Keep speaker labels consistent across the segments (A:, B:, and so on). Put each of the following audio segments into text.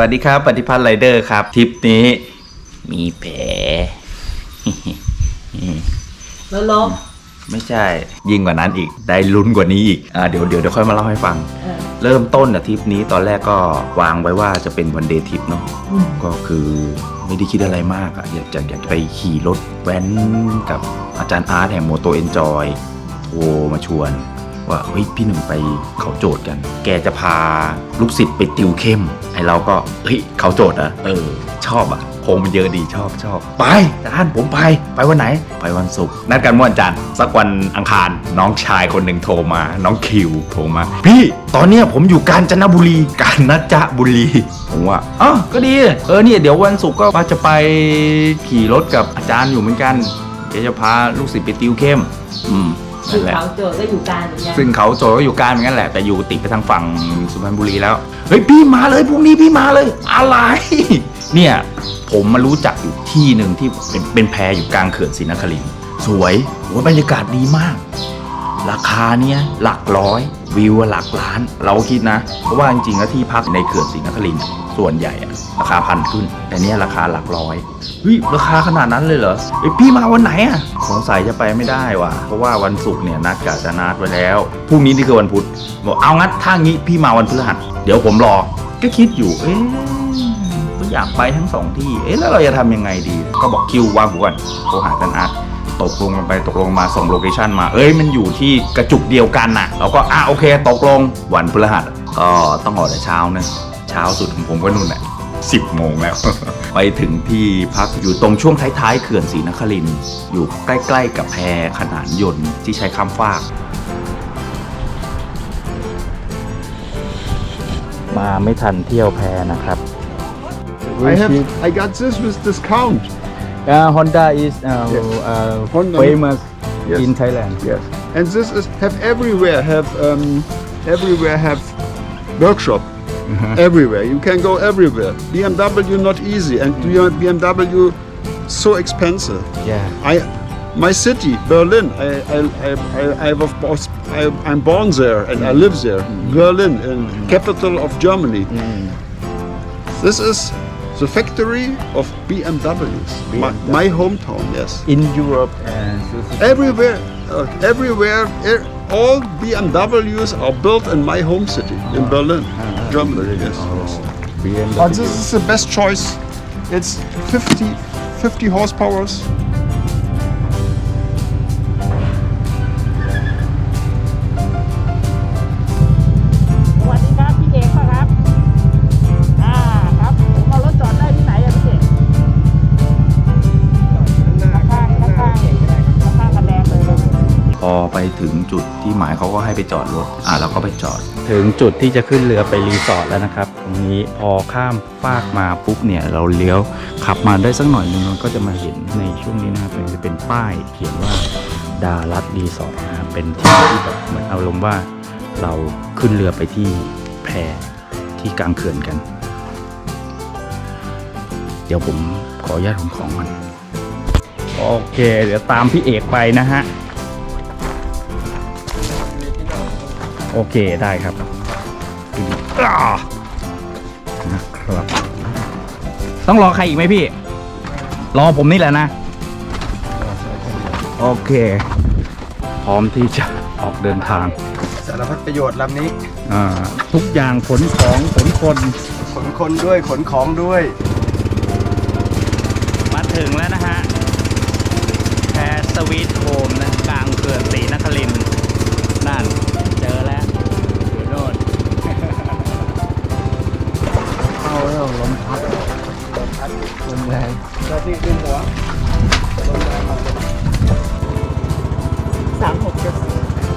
A: วัสดีครับ ปฏิพัฒน์ไรเดอร์ครับทริปนี้ มีแผล
B: แล้วลบ
A: ไม่ใช่ ยิ่งกว่านั้นอีก ได้ลุ้นกว่านี้อีกอ่าเดี๋ยวเดี๋ยวเดี๋ยวค่อยมาเล่าให้ฟัง
B: เออ
A: เริ่มต้นอะทริปนี้ตอนแรกก็วางไว้ว่าจะเป็นวันเดย์ทริปเนาะ
B: อืม
A: ก็คือไม่ได้คิดอะไรมากอะอยากจะอยากจะไปขี่รถแว้นกับอาจารย์อาร์ตแห่งโมโตเอนจอยโทรมาชวน ว่าเฮ้ยพี่หนึ่งไปเขาโจทย์กัน แกจะพาลูกศิษย์ไปติวเข้ม ไอเราก็เฮ้ยเขาโจทย์อะเออ ชอบอะโคงมันเยอะดีชอบชอบไปอาจารย์ผมไป ไปวันไหน ไปวันศุกร์นัดกันเมื่อวันจันทร์สักวันอังคาร น้องชายคนหนึ่งโทรมา น้องคิวโทรมา พี่ตอนเนี้ยผมอยู่กาญจนบุรีกาญจนบุรีผมว่าอ๋อก็ดีเออเนี่ยเดี๋ยววันศุกร์ก็ว่าจะไปขี่รถกับอาจารย์อยู่เหมือนกันเดี๋ยวจะพาลูกศิษย์ไปติวเข้ม อืม นั่
B: ง
A: นแหละ
B: เขาโจทย์ก็อยู่การเหมือนกัน
A: ซึ่งเขาโจก็อยู่การเหมือนกันแหละ แต่อยู่ติดไปทางฝั่งสุพรรณบุรีแล้ว เฮ้ยพี่มาเลยพรุ่งนี้พี่มาเลย อะไร เนี่ยผมมารู้จักอยู่ที่หนึ่งที่เป็นเป็นแพอยู่กลางเขื่อนศรีนครินทร์สวยโอ้ยบรรยากาศดีมาก ราคาเนี่ยหลักร้อย วิวหลักล้าน เราคิดนะ เพราะว่าจริงๆแล้วที่พักในเขื่อนศรีนครินทร์ส่วนใหญ่อะราคาพันขึ้น แต่เนี่ยราคาหลักร้อยเฮ้ยราคาขนาดนั้นเลยเหรอเอ้ยพี่มาวันไหนอะสงสัยจะไปไม่ได้ว่ะเพราะว่าวันศุกร์เนี่ยนัดกับอาจารย์นัดไว้แล้วพรุ่งนี้นี่คือวันพุธบอกเอางั้นถ้างี้พี่มาวันพฤหัสเดี๋ยวผมรอ ก็คิดอยู่เอ๊ะอยากไปทั้งสองที่ เอ๊ะแล้วเราจะทำยังไงดี ก็บอกคิววางหูก่อนโทรหาจารย์อาร์ต ตกลงกันไปตกลงมาส่งโลเคชันมา เอ้ยมันอยู่ที่กระจุกเดียวกันน่ะ เราก็อะโอเคตกลงวันพฤหัสก็ต้องออกแต่เช้านะเช้าสุดของผมก็นู่นแหละสิบโมงแล้ว ไปถึงที่พักอยู่ตรงช่วงท้ายๆเขื่อนศรีนครินทร์อยู่ใกล้ๆกับแพขนานยนต์ที่ใช้ข้ามฟากมาไม่ทันเที่ยวแพนะครับ
C: I have I got this with discount.
D: Uh, Honda is uh,
C: Yes.
D: uh,
C: Honda.
D: famous
C: Yes.
D: in Thailand.
C: Yes. And this is have everywhere have um, everywhere have workshop. Everywhere you can go everywhere. BMW not easy and BMW so expensive.
D: Yeah.
C: I my city Berlin. I I I I, I was born, I, I'm born there and I live there. Berlin, in capital of Germany. This is the factory of BMWs. My, my hometown. Yes.
D: In Europe and
C: Everywhere, uh, everywhere, er, all BMWs are built in my home city in Berlin, Germany. Yes. yes.
D: BMW.
C: But this is the best choice. It's 50, 50 horsepowers.
E: ถึง
A: จุดที่หมายเขาก็ให้ไปจอดรถอะเราก็ไปจอด ถึงจุดที่จะขึ้นเรือไปรีสอร์ทแล้วนะครับตรงนี้พอข้ามฟากมาปุ๊บเนี่ยเราเลี้ยวขับมาได้สักหน่อยนึงเราก็จะมาเห็นในช่วงนี้นะครับเป็นจะเป็นป้ายเขียนว่าดารัตรีสอร์ทนะครับเป็นที่ที่แบบเหมือนเอาลงว่าเราขึ้นเรือไปที่แพที่กลางเขื่อนกัน เดี๋ยวผมขออนุญาตขนของก่อนโอเค เดี๋ยวตามพี่เอกไปนะฮะ โอเคได้ครับอ่านะครับ ต้องรอใครอีกไหมพี่ รอผมนี่แหละนะ โอเค พร้อมที่จะออกเดินทาง
F: สารพัดประโยชน์ลำนี้
A: อ่า ทุกอย่างขนของขนคน
F: ขนคนด้วยขนของด้วย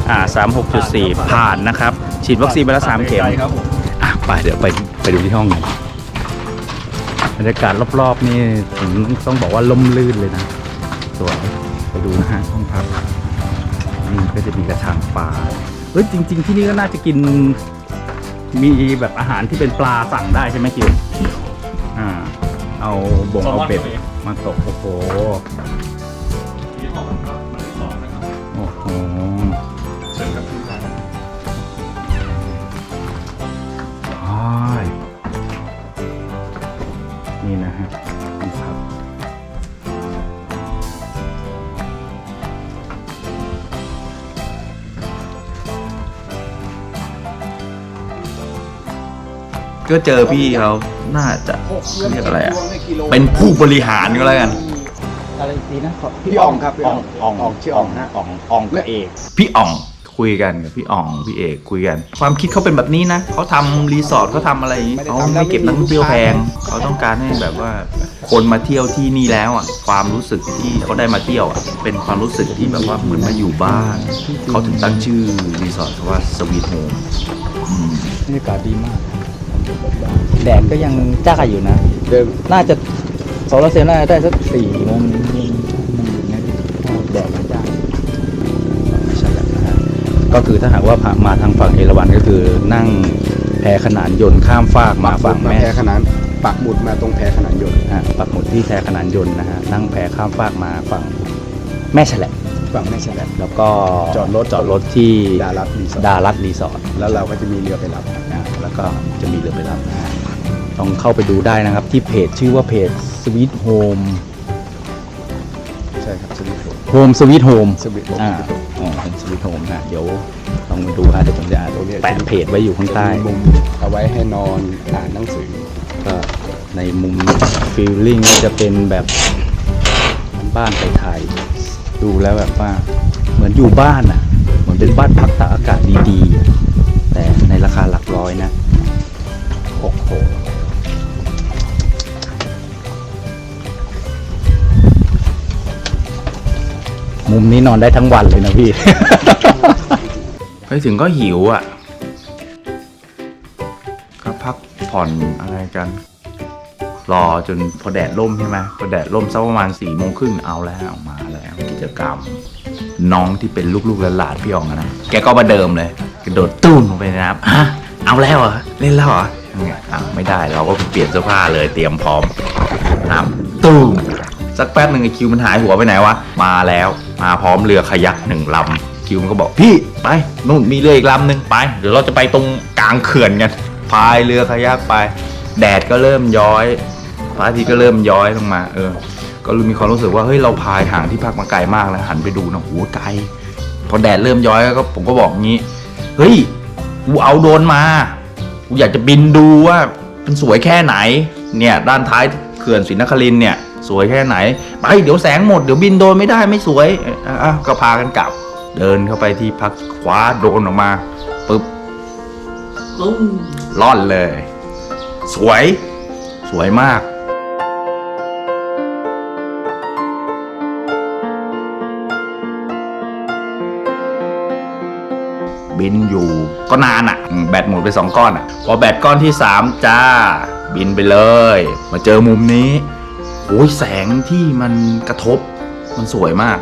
A: อ่า
E: สามหกจุด
A: สี่ผ่านนะครับ ฉีดวัคซีนไปแล้วสามเข็ม
F: ครับผม
A: อะไปเดี๋ยวไปไปดูที่ห้องหน่อยบรรยากาศรอบๆนี่ผมต้องบอกว่าล่มลื่นเลยนะสวยไปดูนะฮะห้องพักนี่ก็จะมีกระถางปลาเฮ้ยจริง ๆ ที่นี่ก็น่าจะกิน มีแบบอาหารที่เป็นปลาสั่งได้ใช่ไหมคิวอ่า เอาบ่งเอาเป็ดมาตกโอ้โห ก็เจอพี่เขาน่าจะเรียกอะไรอะเป็นผู้บริหารก็แล้วกัน
D: อะไรดีนะขอ
F: พี่อ่องครับพี่
D: อ่
F: อ่
D: อ
F: องง
D: อ่อง
F: อ่องชื่ออ่องฮะ
D: อ่องอ่องกับเอก
A: พี่อ่องคุยกันกับพี่อ่องพี่เอกคุยกัน ความคิดเขาเป็นแบบนี้นะเขาทำรีสอร์ทเขาทำอะไรอย่างงี้เขาไม่เก็บนักท่องเที่ยวแพงเขาต้องการให้แบบว่า คนมาเที่ยวที่นี่แล้วอะความรู้สึกที่เขาได้มาเที่ยวอะเป็นความรู้สึกที่แบบว่าเหมือนมาอยู่บ้านเขาถึงตั้งชื่อรีสอร์ทเขาว่าสวีทโฮม
D: บรรยากาศดีมาก แดดก็ยังจ้าอยู่นะ
F: เดิม
D: น่าจะโซลาร์เซลล์น่าจะได้สักสี่โมงเย็นนั่นอย่างเงี้ยแดดมันจ้าไม่ใช่แล้วนะฮะก็คือถ้าหากว่าผ่านมาทางฝั่งเอราวัณก็คือนั่งแพขนานยนต์ข้ามฟากมาฝั่ง
F: มา
D: แม่
F: แพขนานปักหมุดมาตรงแพขนานยนต์
D: อะปักหมุดที่แพขนานยนต์นะฮะนั่งแพข้ามฟากมาฝั่งแม่ฉลับ
F: ฝั่งแม่ฉลับ
D: แล้วก็
F: จอดรถ
D: จอดรถที่
F: ดารัตรีสอร์ท
D: ดารัตรีสอร์ท
F: แล้วเราก็จะมีเรือไปรับ
D: นะแล้ว ก็จะมีเรือไปรับนะฮะต้องเข้าไปดูได้นะครับที่เพจชื่อว่าเพจ Sweet Home
F: ใช่ครับสวิตโ Home
D: Sweet Home
F: สวิตโอ่า
D: อ๋อ Home Sweet Home นะเดี๋ยวลองดูฮะเดี๋ยวผมจะแปะเพจไว้อยู่ข้างใต้
F: มุมเอาไว้ให้นอนอ่านหนังสือ
D: ก็ในมุมฟีลลิ่งจะเป็นแบบบ้านไทยๆดูแล้วแบบว่าเหมือนอยู่บ้านอะเหมือนเป็นบ้านพักตากอากาศดีๆอะแต่ในราคาหลักร้อยนะ มุมนี้นอนได้ทั้งวันเลยนะพี่
A: ไปถึงก็หิวอะ ก็พักผ่อนอะไรกัน รอจนพอแดดร่มใช่ไหมพอแดดร่มสักประมาณสี่โมงครึ่งเอาแล้วออกมาแล้วกิจกรรม น้องที่เป็นลูกๆหลานๆพี่อองอะนะ แกก็มาเดิมเลย กระโดดตุ้มลงไปในน้ำฮะเอาแล้วเหรอเล่นแล้วเหรออะไม่ได้เราก็เปลี่ยนเสื้อผ้าเลยเตรียมพร้อมน้ำตุ้ม สักแป๊บหนึ่งไอคิวมันหายหัวไปไหนวะ มาแล้วมาพร้อมเรือขยักหนึ่งลำคิวมันก็บอกพี่ไปนู่นมีเรืออีกลำหนึ่งไปเดี๋ยวเราจะไปตรงกลางเขื่อนกันพายเรือขยักไป แดดก็เริ่มย้อยพระอาทิตย์ก็เริ่มย้อยลงมา เออ ก็รู้มีความรู้สึกว่าเฮ้ยเราพายห่างที่พักมาไกลมากแล้วหันไปดูนะโอ้โหไกลพอแดดเริ่มย้อยก็ผมก็บอกงี้เฮ้ยกูเอาโดนมากูอยากจะบินดูว่ามันสวยแค่ไหน เนี่ย ด้านท้ายเขื่อนศรีนครินเนี่ย สวยแค่ไหน ไปเดี๋ยวแสงหมดเดี๋ยวบินโดรนไม่ได้ไม่สวยอะอะก็พากันกลับ เดินเข้าไปที่พักคว้าโดรนออกมาปุ๊บ
B: ปุ้ง
A: ล่อนเลย สวย สวยมากบินอยู่ก็นานอะ่ะอืมแบตหมดไปสองก้อนอะ่ะ พอแบตก้อนที่สามจ้า บินไปเลย มาเจอมุมนี้ โอ้ยแสงที่มันกระทบมันสวยมาก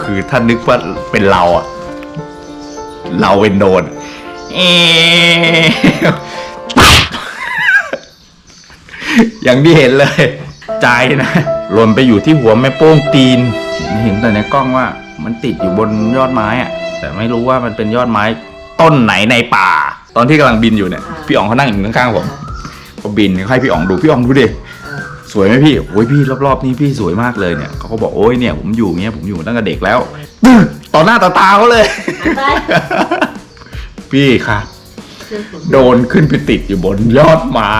A: คือถ้านึกว่าเป็นเราอะเราเป็นโดนเอ๊ะอย่างที่เห็นเลย ใจนะหล่นไปอยู่ที่หัวแม่โป้งตีน เห็นแต่ในกล้องว่ามันติดอยู่บนยอดไม้อะแต่ไม่รู้ว่ามันเป็นยอดไม้ต้นไหนในป่า ตอนที่กำลังบินอยู่เนี่ยพี่อ๋องเขานั่งอยู่ข้างๆผมพอบินให้พี่อ๋องดูพี่อ๋องดูดิสวยไหมพี่โอ้ยพี่รอบๆนี้พี่สวยมากเลยเนี่ยเขาก็บอกโอ้ยเนี่ยผมอยู่เงี้ยผมอยู่ตั้งแต่เด็กแล้วต่อหน้าต่อตาเขาเลย
B: ไป
A: พี่ครับโดนขึ้นไปติดอยู่บนยอดไม้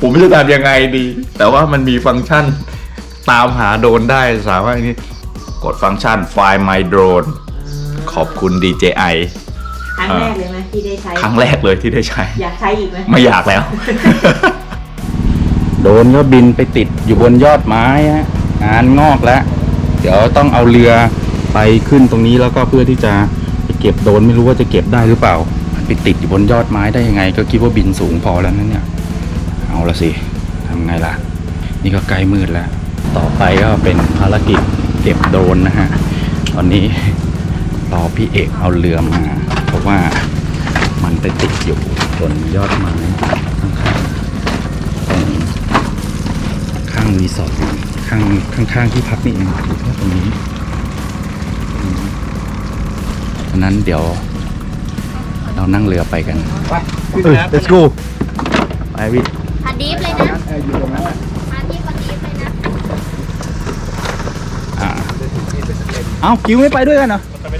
A: ผมไม่รู้จะทำยังไงดี แต่ว่ามันมีฟังก์ชันตามหาโดรนได้สามารถนี่กดฟังก์ชัน Find My Drone ขอบคุณ DJI
B: ครั้งแรกเลยไหมที่ได้ใช้
A: ครั้งแรกเลยที่ได้ใช้
B: อยากใช้อีกไหม
A: ไม่อยากแล้ว
D: โดรนก็บินไปติดอยู่บนยอดไม้ฮะงานงอกแล้ว เดี๋ยวต้องเอาเรือไปขึ้นตรงนี้แล้วก็เพื่อที่จะไปเก็บโดรนไม่รู้ว่าจะเก็บได้หรือเปล่า มันไปติดอยู่บนยอดไม้ได้ยังไง ก็คิดว่าบินสูงพอแล้วนั่นเนี่ย เอาละสิทำไงล่ะ นี่ก็ใกล้มืดแล้ว ต่อไปก็เป็นภารกิจเก็บโดรนนะฮะ ตอนนี้ รอพี่เอกเอาเรือมา เพราะว่ามันไปติดอยู่บนยอดไม้ข้างๆตรงข้างรีสอร์ทข้างข้างๆที่พักนี่เองอยู่แค่ตรงนี้อืมเพราะนั้นเดี๋ยวเรานั่งเรือไปกัน
C: เอ้ย let's go
D: ไปพี่
G: พันดิฟเลยนะพันดิฟพันดิฟเลยนะ
D: อ่า เอ้าคิวไม่ไปด้วยกันเหรอ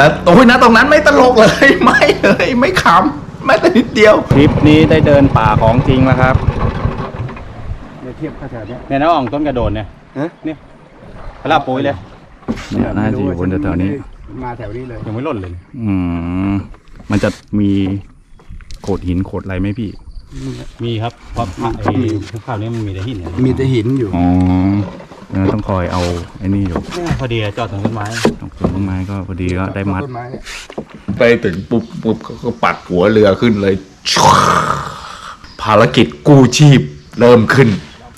A: แต่โอ้ยนะตรงนั้นไม่ตลกเลยไม่เลยไม่ขำแม้แต่นิดเดียว
D: ทริปนี้ได้เดินป่าของจริงแล้วครับ
F: เนี่ยเทียบข้าแถวเนี้ย
D: เนี่ยน้าอ่องต้นกระโดดเนี่ย
F: ฮะ
D: เนี่ยพลาปุ๋ยเลยเนี่ยน่าจะอยู่บนแถวๆนี้
F: มาแถวนี้เลย
D: ยังไม่หล่นเลย อืม มันจะมีโขดหินโขดอะไรไหมพี่ มีครับเพราะไอ้ภูเขานี้มันมีแต่หิน
F: มีแต่หินอยู่
D: อ๋อแล้วต้องคอยเอาไอ้นี่อยู่พอดีจอดตรงต้นไม้ตรงต้นไม้ก็พอดีก็ได้มัด
F: ต้นไม้เนี่ย
A: ไปถึงปุ๊บปุ๊บเขาก็ปัดหัวเรือขึ้นเลย ภารกิจกู้ชีพเริ่มขึ้น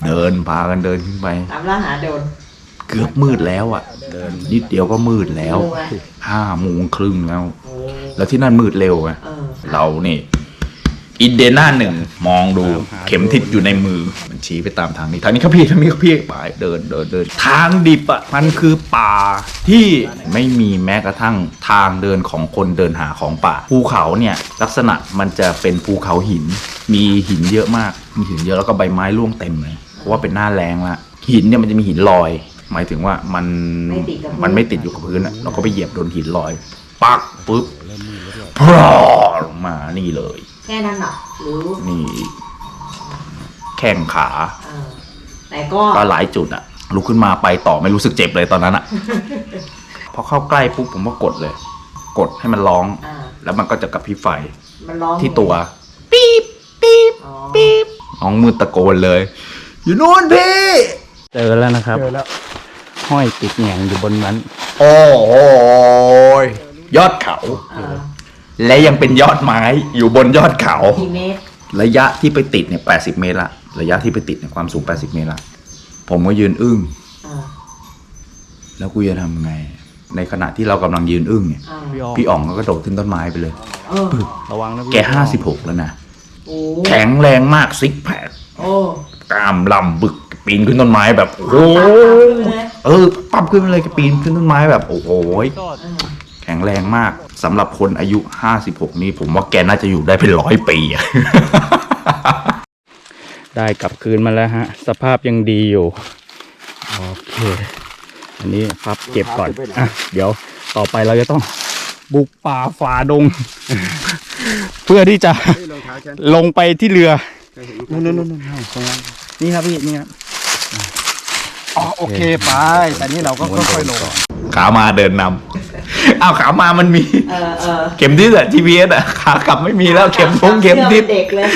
A: เดินพากันเดินขึ้นไป
B: ตามล่าหาโดน
A: เกือบมืดแล้วอะ เดินนิดเดียวก็มืดแล้ว
B: โอ้ย
A: ห้าโมงครึ่งแล้ว
B: โอ้
A: แล้วที่นั่นมืดเร็วไง
B: เออ
A: เรานี่ อินเดน่าหนึ่งมองดูเข็มทิศอยู่ในมือ มันชี้ไปตามทางนี้ ทางนี้ครับพี่ทางนี้ครับพี่ไปเดินเดินเดิน ทางดิบอะมันคือป่าที่ไม่มีแม้กระทั่งทางเดินของคนเดินหาของป่า ภูเขาเนี่ยลักษณะมันจะเป็นภูเขาหิน มีหินเยอะมาก มีหินเยอะแล้วก็ใบไม้ร่วงเต็มเลยเพราะว่าเป็นหน้าแรงละหินเนี่ยมันจะมีหินลอย หมายถึงว่ามัน
B: ไม่ติดกับพื้น
A: มันไม่ติดอยู่กับพื้นอะเราก็ไปเหยียบโดนหินลอย ปักปุ๊บพรอลงมานี่เลย
B: แค่นั้นเหรอหรือ
A: นี่แข้งขา
B: เออแต่ก็
A: ก็หลายจุดอะลุกขึ้นมาไปต่อไม่รู้สึกเจ็บเลยตอนนั้นอะพอเข้าใกล้ปุ๊บผมก็กดเลย กดให้มันร้อง
B: อ่า
A: แล้วมันก็จะกระพริบไฟ
B: มันร้อง
A: ที่ตัวปี๊บปี๊บ
B: อ๋อ
A: ปี๊บน้องมือตะโกนเลย อยู่นู่นพี่
D: เจอแล้วนะครับ
F: เจอแล้ว
D: ห้อยติดแหง่งอยู่บนนั้น
A: โอ้โหยยอดเขา
B: เออ
A: และยังเป็นยอดไม้อยู่บนยอดเขา
B: กี่เมตร
A: ระยะที่ไปติดเนี่ย80เมตรละ ระยะที่ไปติดเนี่ยความสูง80เมตรละ ผมก็ยืนอึ้ง
B: เออ
A: แล้วกูจะทำไง ในขณะที่เรากำลังยืนอึ้งเนี่ย
B: เออ
D: พี่อ่อง
A: พี่อ๋องก็กระโดดขึ้นต้นไม้ไปเลย
B: เออ
D: ระวังนะพี่
A: แกห้าสิบหกแล้วนะ
B: โอ้
A: แข็งแรงมากซิกแพค
B: โอ้
A: กล้ามลำบึกปีนขึ้นต้นไม้แบบโอ้โห
B: นะ
A: เออปั๊บขึ้นมาเลยแกปีนขึ้นต้นไม้แบบโอ้โห
B: เออ
A: แข็งแรงมาก สำหรับคนอายุ 56 นี้ผมว่าแกน่าจะอยู่ได้เป็นร้อยปีอะ
D: ได้กลับคืนมาแล้วฮะ สภาพยังดีอยู่ โอเค อันนี้พับเก็บก่อนอะเดี๋ยวต่อไปเราจะต้องบุกป่าฝ่าดง เพื่อที่จะ
F: เฮ้ยรองเท้าฉัน
D: ลงไปที่เรือ
F: เคยเห็น
D: นู่นนู่นนู่นตรงนั้นนี่ครับพี่นี่ครับ
F: อ๋อ โอเคไป แต่นี่เราก็ค่อยๆลง
A: ขามาเดินนำอ้าวขามามันมี
B: เออเออ
A: เข็มทิศอะ GPS อะขากลับไม่มีแล้วเข็มทงเข็มทิศ
B: เด็กเลย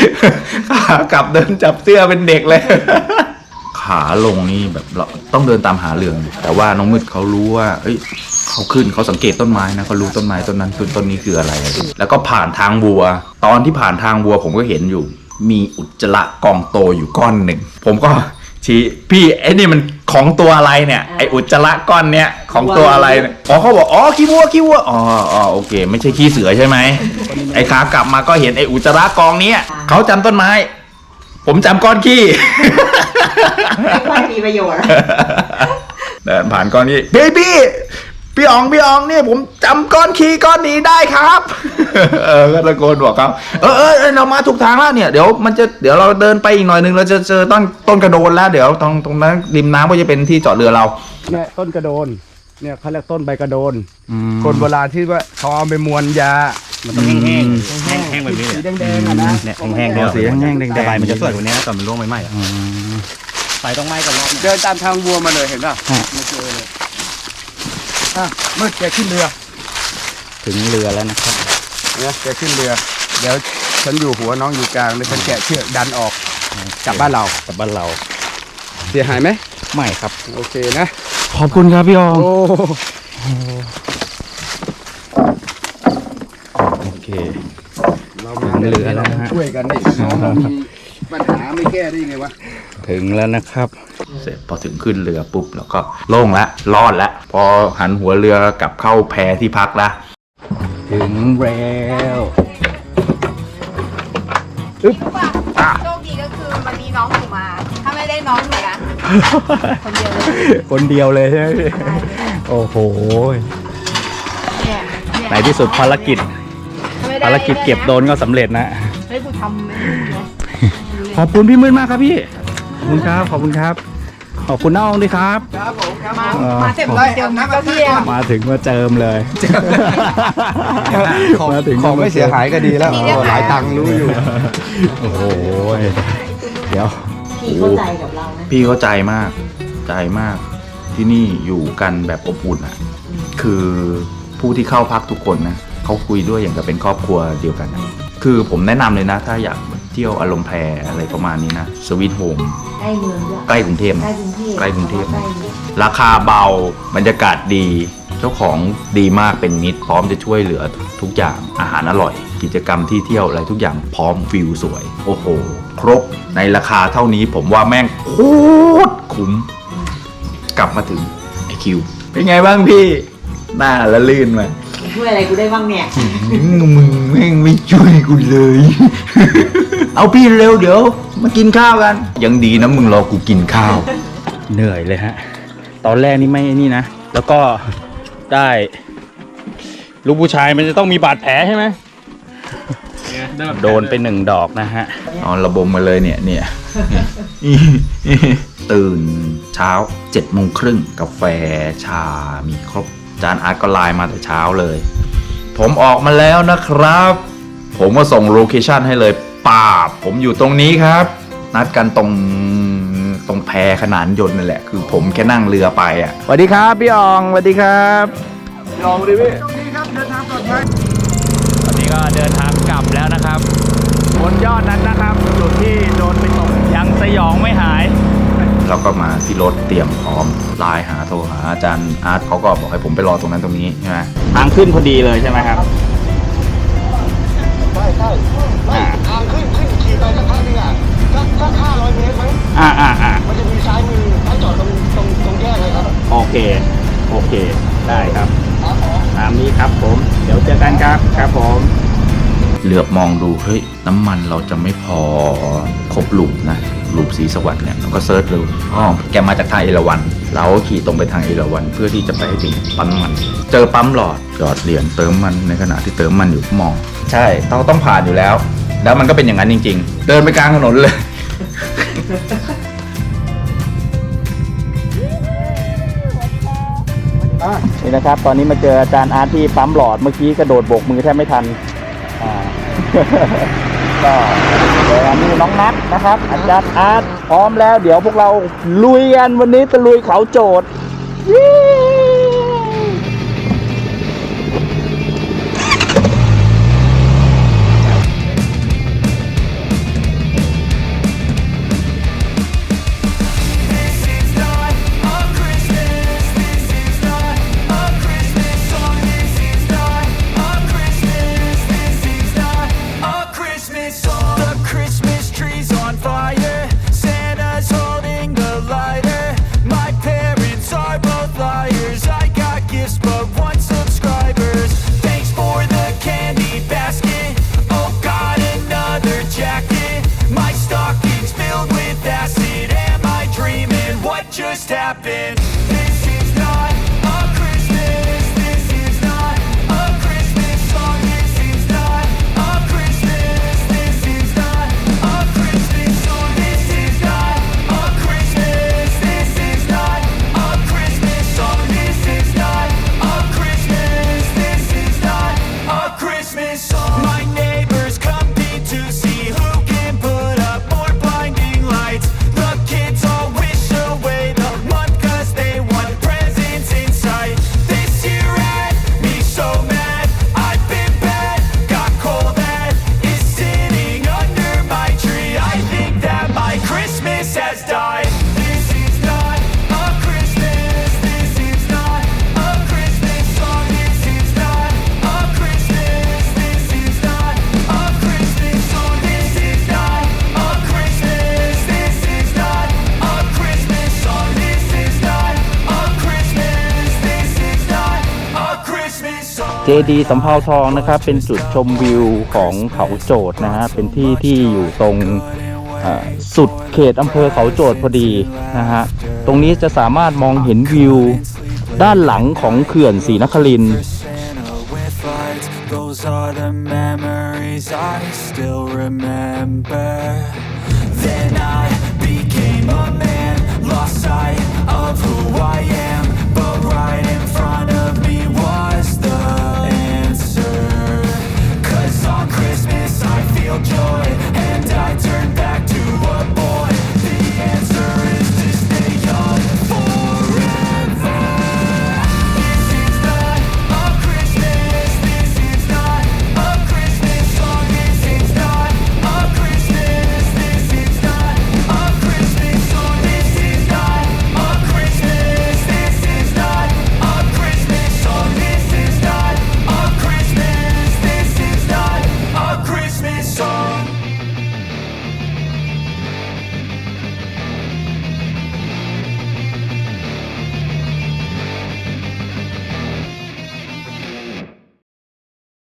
A: ขากลับเดินจับเสื้อเป็นเด็กเลย ขาลงนี่แบบเราต้องเดินตามหาเรื่อง แต่ว่าน้องมืดเขารู้ว่า เอ้ยเขาขึ้นเขาสังเกตต้นไม้นะเขารู้ต้นไม้ต้นนั้นคือต้นนี้คืออะไร แล้วก็ผ่านทางบัว ตอนที่ผ่านทางบัวผมก็เห็นอยู่ มีอุจจาระกองโตอยู่ก้อนหนึ่ง ผมก็ชี้พี่ไอ้นี่มัน ของตัวอะไรเนี่ยไออุจจาระก้อนเนี้ยของตัวอะไรเนี่ยอ๋อเขาบอกอ๋อขี้วัวขี้วัวอ๋ออ๋อโอเค ไม่ใช่ขี้เสือใช่ไหมไอขากลับมาก็เห็นไออุจจาระกองเนี้ยเขาจำต้นไม้ ผมจำก้อนขี้
B: ไม่ค่อยมีประโยชน์
A: เดินผ่านก้อนนี้พี่พี่ พี่อ๋องพี่อ๋องเนี่ยผมจำก้อนขี้ก้อนนี้ได้ครับ เออก็ตะโกนบอกเขาเออเออเออเรามาถูกทางแล้วเนี่ยเดี๋ยวมันจะเดี๋ยวเราเดินไปอีกหน่อยนึงเราจะเจอต้นต้นกระโดนแล้ว เดี๋ยวตรงตรงนั้นริมน้ำก็จะเป็นที่จอดเรือเรา
F: เนี่ยต้นกระโดน เนี่ยเขาเรียกต้นใบกระโดน คนโบราณที่ว่าเขาเอาไปมวนยามันต้องแห้งๆแห้งๆแบบนี้สีแดงๆอะนะ
D: เนี่ยแห้งๆ
F: เดี๋
D: เดี๋
F: ย
D: ยววสีแห้งๆแดงๆ
F: ใบ
D: มั
F: มันน
D: จะ
F: จะ
D: ส
F: ส
D: ว
F: วยย
D: ก
F: ก
D: ว่า
F: ว่า
D: นี้
F: นี้
D: ตอนมันร่วงใหม่ๆอะไฟต้องไหม้กับรอบ
F: เดินตามทางวัวมาเลยเห็นป่ะ
D: ฮะ
F: ไม่เจอเลย อะเมื่อแกขึ้นเรือ
D: ถึงเรือแล้วนะครับ
F: เนี่ยแกขึ้นเรือ เดี๋ยวฉันอยู่หัวน้องอยู่กลางเดี๋ยวฉันแกะเชือกดันออกกลับบ้านเรา
D: กลับบ้านเรา
F: เสียหายไหม
D: ไม่ครับ
F: โอเคนะ
D: ขอบคุณครับพี่ออง
F: โอ้
D: โอเค
F: เรามา
D: ถึงเรือแล้วนะฮะ
F: ช่วยกันนี่น้องเรามีปัญหาไม่แก้ได้ยังไงวะ
D: ถึงแล้วนะครับ
A: เสร็จพอถึงขึ้นเรือปุ๊บแล้วก็โล่งละรอดละพอหันหัวเรือกลับเข้าแพที่พักละ
D: ถึงแล้วอึ๊บ
H: โชคดีก็คือวันนี้น้องหนูมา ถ้าไม่ได้น้องหนูนะคนเดียวเลย
D: คนเดียวเลยใช่ไหมพี่โอ้โห
H: เนี่ยเนี่ย
D: ในที่สุดภารกิจ
H: ถ้ไม่ได้
D: ภารกิจเก็บโดนก็สำเร็จนะ
H: เฮ้ยกูทำไม่ได้นะ
D: ขอบคุณพี่มืดมากครับพี่ ขอบคุณครับ ขอบคุณครับ ขอบคุณน้าองด้วยครับ
H: มา
D: เออ
H: มาเสร็จเดี๋ยวก็พี่อะ
D: มาถึงมาเจิมเลยมาถึง
I: ของไม่เสียหายก็ดีแล้วหลายตังค์รู้อยู่
D: โอ้โหเดี๋ยว
B: พี่เข้าใจกับเรานะ
A: พี่เข้าใจมาก ใจมาก ที่นี่อยู่กันแบบอบอุ่นอะ คือผู้ที่เข้าพักทุกคนนะเขาคุยด้วยอย่างกับเป็นครอบครัวเดียวกันนะคือผมแนะนำเลยนะ ถ้าอยาก เที่ยวอารมณ์แพรอะไรประมาณนี้นะสวิตโฮม
B: ใกล้เมืองด้วย
A: ใกล้กรุงเทพ
B: ใกล้
A: นะ
B: กรุงเทพ
A: ใกล้กรุงเทพ
B: ใกล้เมือง
A: ราคาเบาบรรยากาศดี เจ้าของดีมากเป็นมิตรพร้อมจะช่วยเหลือทุกอย่างอาหารอร่อย กิจกรรมที่เที่ยวอะไรทุกอย่างพร้อมวิวสวย โอ้โห ครบในราคาเท่านี้ผมว่าแม่งโคตรคุ้ม กลับมาถึงไอคิวเป็นไงบ้างพี่ หน้าละลื่นมา
B: ช่วยอะไรกูได้บ้างเนี่ย
A: มึงแม่งไม่ช่วยกูเลย เอาพี่เร็วเดี๋ยว มากินข้าวกัน ยังดีนะมึงรอกูกินข้าว
D: เหนื่อยเลยฮะ ตอนแรกนี่ไม่นี่นะ แล้วก็ได้ลูกผู้ชายมันจะต้องมีบาดแผลใช่ไหม โดนไปหนึ่งดอกนะฮะ
A: นอนระบมมาเลยเนี่ยเนี่ย ตื่นเช้า7จ็ดโมงครึ่งกาแฟชามีครบ จานอาร์ตก็ไลน์มาแต่เช้าเลย ผมออกมาแล้วนะครับ ผมก็ส่งโลเคชันให้เลยป่าบผมอยู่ตรงนี้ครับ นัดกันตรงตรงแพขนานยนต์นั่นแหละ คือผมแค่นั่งเรือไปอะ
D: สวัสดีครับพี่อองสวัสดีครับ
F: ลองดิพี่
D: วันนี้ก็เดินทางกลับแล้วนะครับ บนยอดนั้นนะครับจุดที่โดนไปตกยังสยองไม่หาย
A: แล้วก็มาที่รถเตรียมพร้อมไลน์หาโทรหาอาจารย์อาร์ตเขาก็บอกให้ผมไปรอตรงนั้นตรงนี้ใช่ไหม
D: ทางขึ้นพอดีเลยใช่ไหมครับ
F: ใช่ใช่ไม่ทางขึ้นขึ้นขี่ไปสักพักนึงอะสักสักห้าร้อยเมตรมั้ง
D: อ่าอ่าอ่า
F: มันจะมีซ้ายมือให้จอดตรงตรงตรงแยกเลยครับ
D: โอเค โอเค ได้ครับตามนี้ครับผม เดี๋ยวเจอกันครับครับผม
A: เหลือบมองดูเฮ้ยน้ำมันเราจะไม่พอครบลูปนะ ลูปสีสวัสด์เนี่ยเราก็เซิร์ชดูอ๋อแกมาจากทางเอราวันเราก็ขี่ตรงไปทางเอราวันเพื่อที่จะไปให้ถึงปั๊มน้ำมัน เจอปั๊มหลอดหยอดเหรียญเติมมันในขณะที่เติมมันอยู่มอง ใช่ต้องต้องผ่านอยู่แล้ว แล้วมันก็เป็นอย่างนั้นจริง ๆ เดินไปกลางถนนเลย
D: นี่นะครับ ตอนนี้มาเจออาจารย์อาร์ตที่ปั๊มหลอดเมื่อกี้กระโดดโบกมือแทบไม่ทันอ่า ก็เดี๋ยวนนี้น้องนัทนะครับอาจารย์อาร์ตพร้อมแล้ว เดี๋ยวพวกเราลุยกันวันนี้ตะลุยเขาโจทย์ เจดีสำเภาทองนะครับ เป็นจุดชมวิวของเขาโจดนะฮะเป็นที่ที่อยู่ตรงสุดเขตอำเภอเขาโจดพอดีนะฮะตรงนี้จะสามารถมองเห็นวิว ด้านหลังของเขื่อนศรีนคริน
J: Those Lost sight of who I am But right in front joy.